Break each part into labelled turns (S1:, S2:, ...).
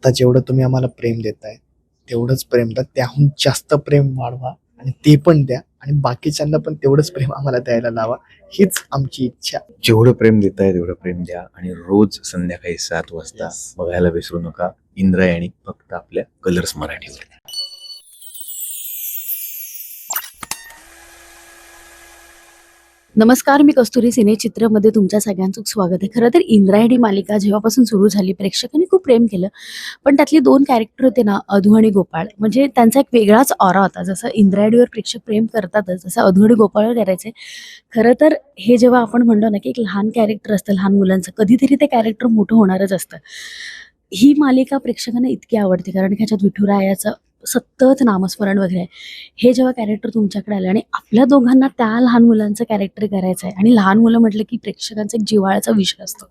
S1: आत्ता जेवढं तुम्ही आम्हाला प्रेम देताय तेवढंच प्रेम द्या. त्याहून जास्त प्रेम वाढवा आणि ते पण द्या आणि बाकीच्यांना पण तेवढंच प्रेम आम्हाला द्यायला लावा. हीच आमची इच्छा.
S2: जेवढं प्रेम देताय तेवढं प्रेम द्या आणि रोज संध्याकाळी सात वाजता
S1: Yes.
S2: बघायला विसरू नका. इंद्रायणी फक्त आपल्या कलर्स मराठीवर.
S3: नमस्कार मी कस्तुरी सिने चित्रमध्ये तुमच्या सगळ्यांचं स्वागत आहे. खरं तर इंद्रायणी मालिका जेव्हापासून सुरू झाली प्रेक्षकांनी खूप प्रेम केलं. पण त्यातले दोन कॅरेक्टर होते ना अधू आणि गोपाळ. म्हणजे त्यांचा एक वेगळाच ऑरा होता जसं इंद्रायणीवर प्रेक्षक प्रेम करतातच जसं अधू आणि गोपाळवर करायचे. खरं तर हे जेव्हा आपण म्हणतो ना की एक लहान कॅरेक्टर असतं लहान मुलांचं कधीतरी ते कॅरेक्टर मोठं होणारच असतं. ही मालिका प्रेक्षकांना इतकी आवडते कारण ह्याच्यात विठुरायाचं सतत नामस्मरण वगैरे आहे. हे जेव्हा कॅरेक्टर तुमच्याकडे आलं आणि आपल्या दोघांना त्या लहान मुलांचं कॅरेक्टर करायचं आहे आणि लहान मुलं म्हटलं की प्रेक्षकांचा एक जिव्हाळ्याचा विषय असतो.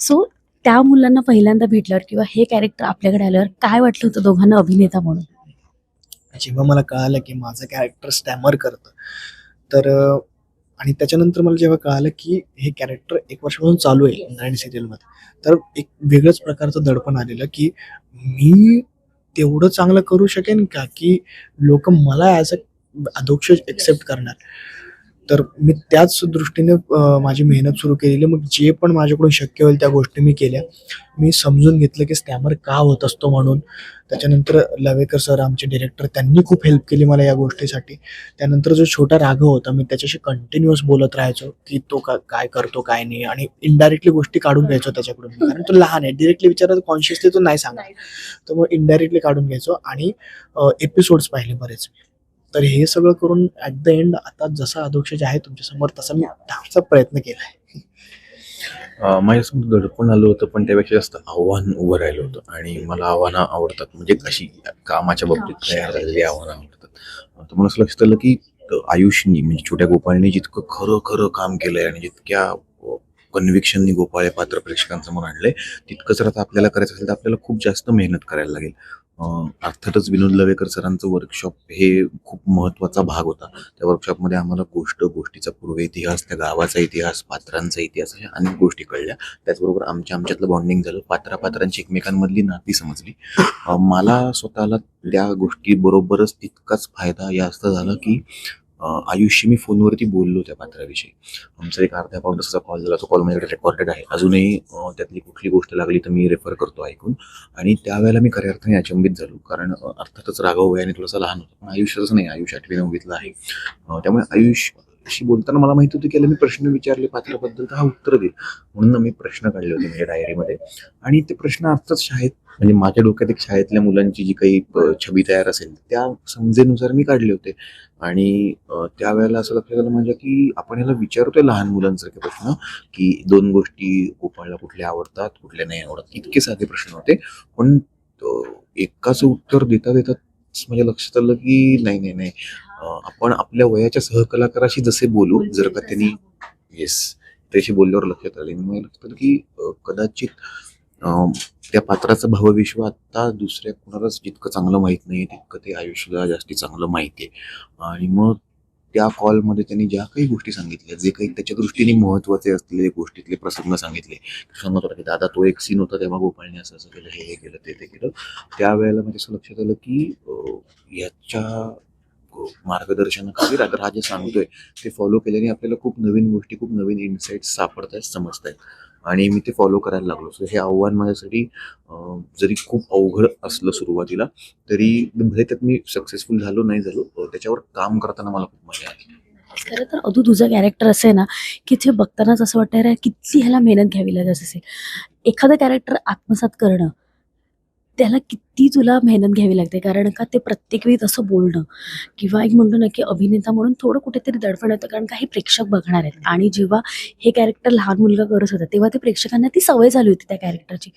S3: सो त्या मुलांना पहिल्यांदा भेटल्यावर किंवा हे कॅरेक्टर आपल्याकडे आल्यावर काय वाटलं होतं दोघांना अभिनेता म्हणून?
S1: जेव्हा मला कळालं की माझं कॅरेक्टर स्टॅमर करतं तर आणि त्याच्यानंतर मला जेव्हा कळालं की हे कॅरेक्टर एक वर्षापासून चालू आहे इंद्रायणी सिरियलमध्ये तर एक वेगळंच प्रकारचं दडपण आलेलं की मी तेवढं चांगलं करू शकेन का? की लोक मला ॲज अ अध्यक्ष एक्सेप्ट करणार. तर मी त्याच दृष्टीने माझी मेहनत सुरू केलेली मग जे पण माझ्याकडून शक्य होईल त्या गोष्टी मी केल्या. मी समजून घेतलं की स्टॅमर का होत असतो म्हणून. त्याच्यानंतर लवेकर सर आमचे डिरेक्टर त्यांनी खूप हेल्प केली मला या गोष्टीसाठी. त्यानंतर जो छोटा राघव होता मी त्याच्याशी कंटिन्युअस बोलत राहायचो की तो का काय करतो काय नाही. आणि इनडायरेक्टली गोष्टी काढून घ्यायचो त्याच्याकडून. कारण तो लहान आहे. डिरेक्टली विचारत कॉन्शियसली तो नाही सांगणार. तर मग इनडायरेक्टली काढून घ्यायचो. आणि एपिसोड्स पाहिले बरेच. तर हे सगळं करून ॲट द एंड आता जसा अधोक्षज आहे तुमच्यासमोर तसा मी धावचा प्रयत्न केला आहे
S2: माझ्यासमोर दडपण आलं होतं पण त्यापेक्षा जास्त आव्हान उभं राहिलं होतं. आणि मला आव्हानं आवडतात म्हणजे कशी कामाच्या बाबतीत तयार झालेली आव्हानं आवडतात. तर मला असं लक्षात आलं की आयुषनी म्हणजे छोट्या गोपाळने जितकं खरं खरं काम केलंय आणि जितक्या कन्व्हिक्शननी गोपाळ हे पात्र प्रेक्षकांसमोर आणलंय तितकं जर आता आपल्याला करायचं असेल तर आपल्याला खूप जास्त मेहनत करायला लागेल. अर्थातच विनोद लवेकर सरांचं वर्कशॉप हे खूप महत्त्वाचा भाग होता. त्या वर्कशॉपमध्ये आम्हाला गोष्ट गोष्टीचा पूर्व इतिहास त्या गावाचा इतिहास पात्रांचा इतिहास अशा अनेक गोष्टी कळल्या. त्याचबरोबर आमच्या आमच्यातलं बॉन्डिंग झालं. पात्रा पात्रांची एकमेकांमधली नाती समजली. मला स्वतःला त्या गोष्टी बरोबरच तितकाच फायदा या असं झाला की आयुष्य मी फोनवरती बोललो त्या पात्राविषयी. आमचा एक अर्ध्या पाऊन तासाचा कॉल झाला. तो कॉल माझ्याकडे रेकॉर्डेड आहे. अजूनही त्यातली कुठली गोष्ट लागली तर मी रेफर करतो ऐकून. आणि त्यावेळेला मी खऱ्या अर्थाने अचंबित झालो. कारण अर्थातच राघव वयाने थोडासा लहान होता. पण आयुष्याचं नाही. आयुष्य आठवी नववीतलं आहे. त्यामुळे आयुष्य अशी बोलताना मला माहिती होती की मी प्रश्न विचारले पात्राबद्दल तर हा उत्तर देईल. म्हणून मी प्रश्न काढले होते माझ्या डायरीमध्ये आणि ते प्रश्न अर्थात शाळेत म्हणजे माझ्या डोक्यात एक शाळेतल्या मुलांची जी काही छबी तयार असेल त्या समजेनुसार मी काढले होते. आणि त्यावेळेला असं लक्षात आलं म्हणजे की आपण याला विचारतोय लहान मुलांसारखे प्रश्न की दोन गोष्टी गोपाळला कुठल्या आवडतात कुठल्या नाही आवडत इतके साधे प्रश्न होते. पण एकाच उत्तर देता देता माझ्या लक्षात आलं की नाही नाही नाही. आपण आपल्या वयाच्या सहकलाकाराशी जसे बोलू जर का त्यांनी येस त्याशी बोलल्यावर लक्षात आले. मला लक्षात आलं की कदाचित त्या पात्राचं भावविश्व आता दुसऱ्या कोणालाच जितकं चांगलं माहीत नाही तितकं ते आयुष्याला जास्ती चांगलं माहिती आहे. आणि मग त्या कॉलमध्ये त्यांनी ज्या काही गोष्टी सांगितल्या जे काही त्याच्या दृष्टीने महत्त्वाचे असलेले गोष्टीतले प्रसंग सांगितले सांगत होता की दादा तो एक सीन होता तेव्हा गोपाळने असं असं केलं हे हे केलं ते ते केलं. त्यावेळेला म्हणजे असं लक्षात आलं की याच्या मार्गदर्शन मार्गदर्शनाखाली रात्र हा जे सांगतोय ते फॉलो केल्याने आपल्याला खूप नवीन गोष्टी खूप नवीन इन्साइट सापडत आहेत समजत आहेत आणि मी ते फॉलो करायला लागलो. सो हे आव्हान माझ्यासाठी जरी खूप अवघड असलं सुरुवातीला तरी भले त्यात मी सक्सेसफुल झालो नाही झालो त्याच्यावर काम करताना मला खूप मजा आली.
S3: खरं तर अधू तुझं कॅरेक्टर असं आहे ना की ते बघतानाच असं वाटतं रे किती ह्याला मेहनत घ्यावी लागत असेल. एखादं कॅरेक्टर आत्मसात करणं त्याला किती तुला मेहनत घ्यावी लागते? कारण का ते प्रत्येक वेळी तसं बोलणं किंवा एक म्हणतो ना की अभिनेता म्हणून थोडं कुठेतरी दडपण येतं कारण काही प्रेक्षक बघणार आहेत. आणि जेव्हा हे कॅरेक्टर लहान मुलगा करत होता तेव्हा ते प्रेक्षकांना ती सवय झाली होती त्या कॅरेक्टरची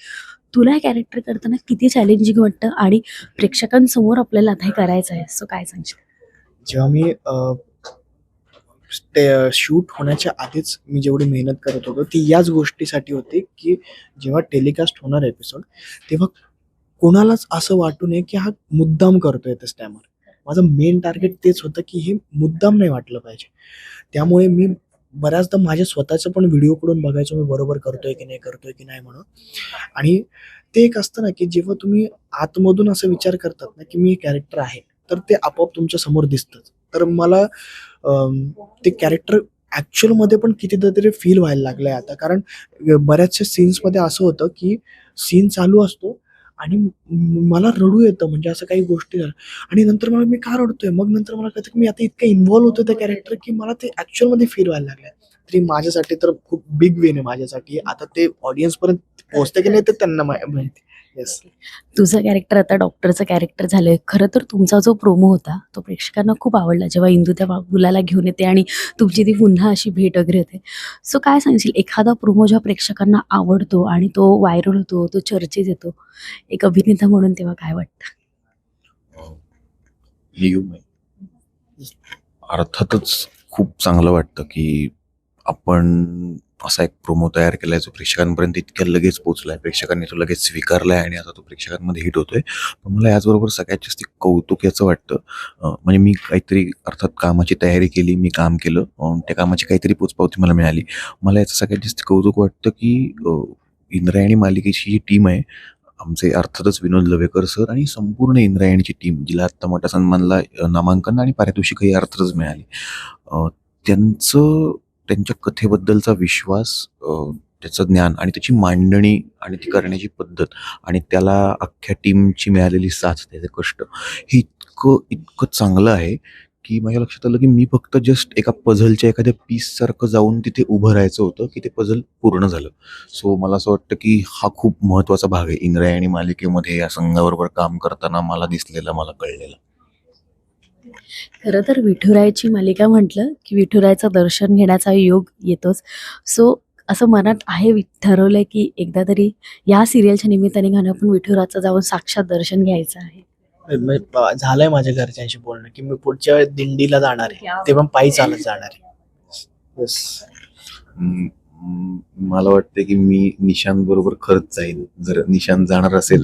S3: तुला हे कॅरेक्टर करताना किती चॅलेंजिंग वाटतं आणि प्रेक्षकांसमोर आपल्याला आता हे करायचं आहे? सो काय सांगशील?
S1: जेव्हा मी शूट होण्याच्या आधीच मी जेवढी मेहनत करत होतो ती याच गोष्टीसाठी होती की जेव्हा टेलिकास्ट होणार एपिसोड तेव्हा कोणालाच असं वाटू नये की हा मुद्दाम करतोय ते स्टॅमर. माझं मेन टार्गेट तेच होतं की हे मुद्दाम नाही वाटलं पाहिजे. त्यामुळे मी बऱ्याचदा माझ्या स्वतःचं पण व्हिडिओकडून बघायचो मी बरोबर करतोय की नाही करतोय की नाही म्हणून. आणि ते एक असतं ना की जेव्हा तुम्ही आतमधून असं विचार करतात ना की मी कॅरेक्टर आहे तर ते आपोआप तुमच्यासमोर दिसतंच. तर मला ते कॅरेक्टर ॲक्च्युअलमध्ये पण कितीदा तरी फील व्हायला लागलं आहे आता. कारण बऱ्याचशा सीन्समध्ये असं होतं की सीन चालू असतो आणि मला रडू येतं म्हणजे असं काही गोष्टी झाल्या. आणि नंतर मला मी का रडतोय? मग नंतर मला कळतं की मी आता इतकं इन्व्हॉल्व्ह होतो त्या कॅरेक्टर की मला ते ऍक्च्युअलमध्ये फील व्हायला लागलंय. तरी माझ्यासाठी तर खूप बिग वेन आहे माझ्यासाठी. आता ते ऑडियन्स पर्यंत पोहोचते की नाही ते त्यांना माहिती. येस
S3: तुझं कॅरेक्टर आता डॉक्टरचं कॅरेक्टर झालंय. खरं तर तुमचा जो प्रोमो होता तो प्रेक्षकांना खूप आवडला जेव्हा इंदू त्या मुलाला घेऊन येते आणि तुमची ती पुन्हा अशी भेट वगैरे होते. सो काय सांगशील? एखादा प्रोमो जेव्हा प्रेक्षकांना आवडतो आणि तो व्हायरल होतो तो चर्चेत येतो एक अभिनेता म्हणून तेव्हा काय वाटतं?
S2: अर्थातच खूप चांगलं वाटतं की आपण असा एक प्रोमो तयार केला आहे जो प्रेक्षकांपर्यंत इतक्या लगेच पोहोचलाय. प्रेक्षकांनी तो लगेच स्वीकारला आहे आणि आता तो प्रेक्षकांमध्ये हिट होतोय. पण मला याचबरोबर सगळ्यात जास्त कौतुक याचं वाटतं म्हणजे मी काहीतरी अर्थात कामाची तयारी केली मी काम केलं त्या कामाची काहीतरी पोचपावती मला मिळाली. मला याचं सगळ्यात जास्त कौतुक वाटतं की इंद्रायणी मालिकेची जी टीम आहे आमचे अर्थातच विनोद लवेकर सर आणि संपूर्ण इंद्रायणीची टीम जिला आत्ता मोठ्या सन्मानला नामांकन आणि पारितोषिकही अर्थातच मिळाली. त्यांचं त्यांच्या कथेबद्दलचा विश्वास त्याचं ज्ञान आणि त्याची मांडणी आणि ती करण्याची पद्धत आणि त्याला अख्ख्या टीमची मिळालेली साथ त्याचे कष्ट हे इतकं इतकं चांगलं आहे की माझ्या लक्षात आलं की मी फक्त जस्ट एका पझलच्या एखाद्या पीससारखं जाऊन तिथे उभं राहायचं होतं की ते पझल पूर्ण झालं. सो मला असं वाटतं की हा खूप महत्त्वाचा भाग आहे. इंद्रायणी मालिकेमध्ये या संघाबरोबर काम करताना मला दिसलेला मला कळलेला.
S3: खरं तर विठुरायाची मालिका म्हटलं की विठुरायाचं दर्शन घेण्याचा योग येतोच. सो असं मनात आहे ठरवलंय की एकदा तरी या सिरियलच्या निमित्ताने घाणं आपण विठुराचं जाऊन साक्षात दर्शन घ्यायचं आहे.
S1: झालंय माझ्या घरच्यांशी बोलणं की मी पुढच्या दिंडीला जाणार आहे. ते पण पायी चालत जाणार आहे.
S2: मला वाटतं की मी निशांत बरोबर खरंच जाईन. जर निशांत जाणार असेल.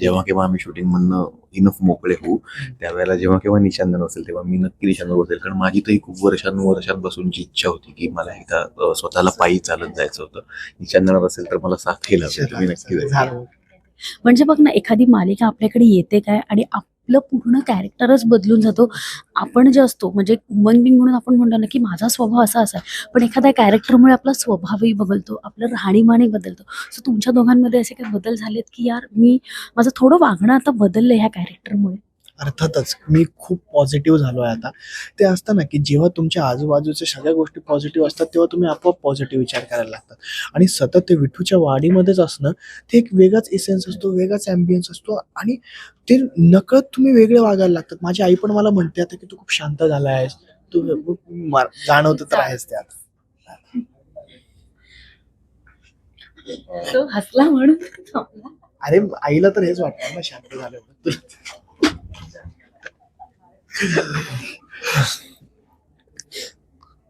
S2: जेव्हा केव्हा आम्ही शूटिंग मधनं इनफ मोकळे होऊ. त्यावेळेला जेव्हा केव्हा निशांत नसेल तेव्हा मी नक्की निशांत बरोबर जाईल कारण माझी तरी खूप वर्षांवर्षांपासूनची इच्छा होती की मला एकदा स्वतःला पायी चालत जायचं होतं. निशांत जाणार असेल तर मला साथ केला मी नक्की जाईल.
S1: झालं.
S3: म्हणजे बघ ना एखादी मालिका आपल्याकडे येते काय आणि आपलं पूर्ण कॅरेक्टरच बदलून जातो. आपण जे असतो म्हणजे ह्युमन बिंग म्हणून आपण म्हणतो ना की माझा स्वभाव असा असा आहे. पण एखाद्या कॅरेक्टरमुळे आपला स्वभावही बदलतो आपलं राहणीमानही बदलतो. सो तुमच्या दोघांमध्ये असे काही बदल झालेत की यार मी माझं थोडं वागणं आता बदललं ह्या कॅरेक्टरमुळे
S1: अर्थातच मी खूप पॉझिटिव्ह झालो आहे आता. ते असतं ना की जेव्हा तुमच्या आजूबाजूच्या सगळ्या गोष्टी पॉझिटिव्ह असतात तेव्हा तुम्ही आपोआप पॉझिटिव्ह विचार करायला लागतात. आणि सतत ते विठूच्या वाडीमध्येच असणं ते एक वेगळाच इसेन्स असतो वेगळाच ॲम्बियन्स असतो आणि ते नकळत तुम्ही वेगळे वागायला लागतात. माझी आई पण मला म्हणते आता की तू खूप शांत झाला आहेस तू जाणवतं तर आहेस ते आता
S3: तो हसला म्हणून.
S1: अरे आईला तर हेच वाटतं ना शांत झालं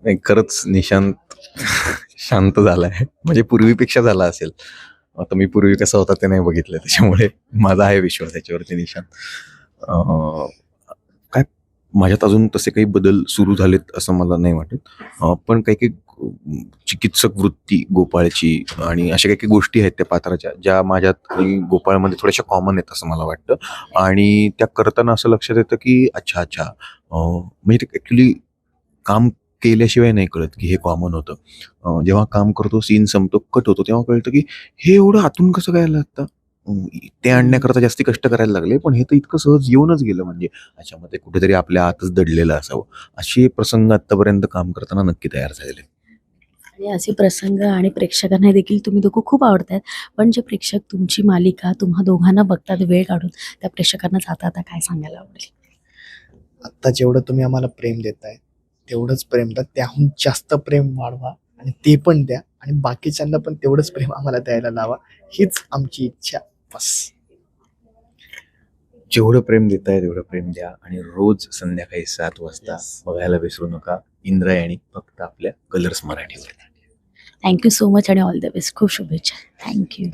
S2: नाही खरंच निशांत शांत झालाय. म्हणजे पूर्वीपेक्षा झाला असेल. आता मी पूर्वी कसा होता ते नाही बघितलं त्याच्यामुळे माझा आहे विश्वास याच्यावरती निशांत. माझ्यात अजून तसे काही बदल सुरू झालेत असं मला नाही वाटत. पण काही काही चिकित्सक वृत्ती गोपाळची आणि अशा काही काही गोष्टी आहेत त्या पात्राच्या ज्या माझ्यात आणि गोपाळमध्ये थोड्याशा कॉमन आहेत असं मला वाटतं. आणि त्या करताना असं लक्षात येतं की अच्छा अच्छा अं, म्हणजे ॲक्च्युली काम केल्याशिवाय नाही कळत की हे कॉमन होतं. जेव्हा काम करतो सीन संपतो कट होतो तेव्हा कळतं की हे एवढं आतून कसं काय आलं आता ते आणण्याकरता जास्ती कष्ट करायला लागले पण हे तर इतकं सहज येऊनच गेलं म्हणजे ते कुठेतरी आपल्या आतच दडलेलं असावं. असे प्रसंग आतापर्यंत काम करताना नक्की तयार झालेले.
S3: आणि असे प्रसंग आणि प्रेक्षकांना देखील तुम्ही दोघं खूप आवडतात पण जे प्रेक्षक तुमची मालिका तुम्हा दोघांना बघतात वेळ काढून त्या प्रेक्षकांना जाता आता काय सांगायला आवडेल?
S1: आत्ता जेवढं तुम्ही आम्हाला प्रेम देताय तेवढंच प्रेम द्या. त्याहून जास्त प्रेम वाढवा आणि ते पण द्या आणि बाकीच्यांना पण तेवढंच प्रेम आम्हाला द्यायला लावा. हीच आमची इच्छा. बस
S2: जेवढं प्रेम देताय तेवढं प्रेम द्या आणि रोज संध्याकाळी सात वाजता. बघायला विसरू नका. इंद्रायणी फक्त आपल्या कलर्स मराठीवर.
S3: थँक्यू सो मच आणि ऑल द बेस्ट खूप शुभेच्छा. Thank you